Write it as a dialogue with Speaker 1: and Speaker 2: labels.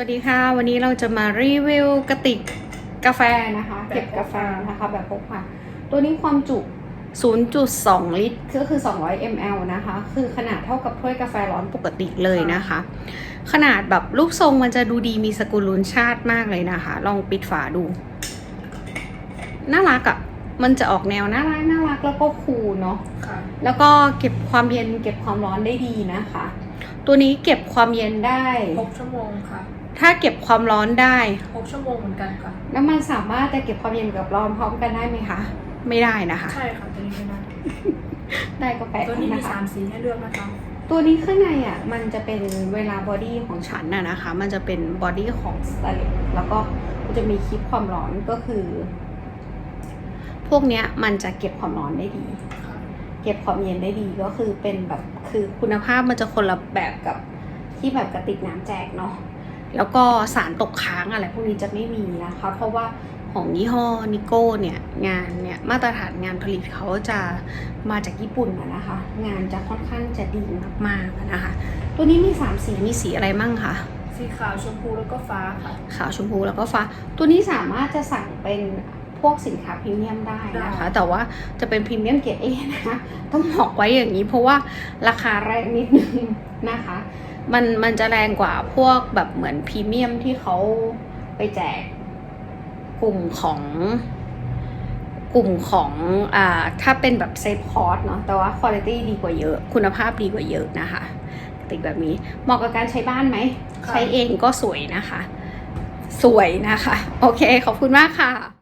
Speaker 1: วัสดีค่ะ วันนี้เราจะมารีวิวกระติกกาแฟนะคะ
Speaker 2: แบบ
Speaker 1: เก็บกาแฟ
Speaker 2: พกพาน
Speaker 1: นะคะแบบพกพาตัวนี้ความจุ 0.2 ลิตรก็คือ 200 ml นะคะ คือขนาดเท่ากับถ้วยกาแฟร้อนปกติเลยนะคะ ขนาดแบบรูปทรงมันจะดูดีมีสกุลลุนชาติมากเลยนะคะ ลองปิดฝาดู น่ารักอะ่ะ มันจะออกแนวน่ารักน่ารักแล้วก็คูลเนาะ
Speaker 2: ค่ะ
Speaker 1: แล้วก็เก็บความเย็นเก็บความร้อนได้ดีนะคะ ตัวนี้เก็บความเย็นได้
Speaker 2: หกชั่วโมงค่ะ
Speaker 1: ถ้าเก็บความร้อนได้
Speaker 2: หกชั่วโมงเหมือนกันค่ะ
Speaker 1: แล้วมันสามารถจะเก็บความเย็นกับร้อนพร้อมกันได้ไหมคะ ไม่ได้นะคะ
Speaker 2: ใช่ค่ะตัวนี้ไม่ได้
Speaker 1: ได้ก็แปลก
Speaker 2: ตัวนี้มี
Speaker 1: นะคะ
Speaker 2: สามสีให้เลือกนะคะ
Speaker 1: ตัวนี้ข้างในอะมันจะเป็นเวลาบอดี้ของฉันน่ะนะคะ มันจะเป็นบอดี้ของสแตนเลสแล้วก็มันจะมีคลิปความร้อนก็คือ พวกเนี้ยมันจะเก็บความร้อนได้ดี
Speaker 2: ค่ะ
Speaker 1: เก็บความเย็นได้ดีก็คือเป็นแบบคือคุณภาพมันจะคนละแบบกับที่แบบกระติกน้ำแจกเนาะ แล้วก็สารตกค้างอะไรพวกนี้จะไม่มีนะคะ เพราะว่าของยี่ห้อนิโก้เนี่ยงานเนี่ยมาตรฐานงานผลิตเขาจะมาจากญี่ปุ่นอะนะคะ งานจะค่อนข้างจะดีมากๆอะนะคะ ตัวนี้มีสามสีมีสีอะไรมั่งคะ
Speaker 2: สีขาวชมพูแล้วก็ฟ้าค่ะ
Speaker 1: ขาวชมพูแล้วก็ฟ้า ตัวนี้สามารถจะสั่งเป็น พวกสินค้าพรีเมียมได้นะคะ
Speaker 2: ได้
Speaker 1: แต่ว่าจะเป็นพรีเมียมเกรดเอนะคะต้องบอกไว้อย่างนี้เพราะว่าราคาแรงนิดนึงนะคะ มันมันจะแรงกว่าพวกแบบเหมือนพรีเมียมที่เขาไปแจกกลุ่มของกลุ่มของอ่าถ้าเป็นแบบเซฟคอร์สเนาะแต่ว่าคุณภาพดีกว่าเยอะ คุณภาพดีกว่าเยอะนะคะกระติกแบบนี้เหมาะกับการใช้บ้านไหม
Speaker 2: ค่ะ
Speaker 1: ใช้เองก็สวยนะคะ สวยนะคะ โอเค ขอบคุณมากค่ะ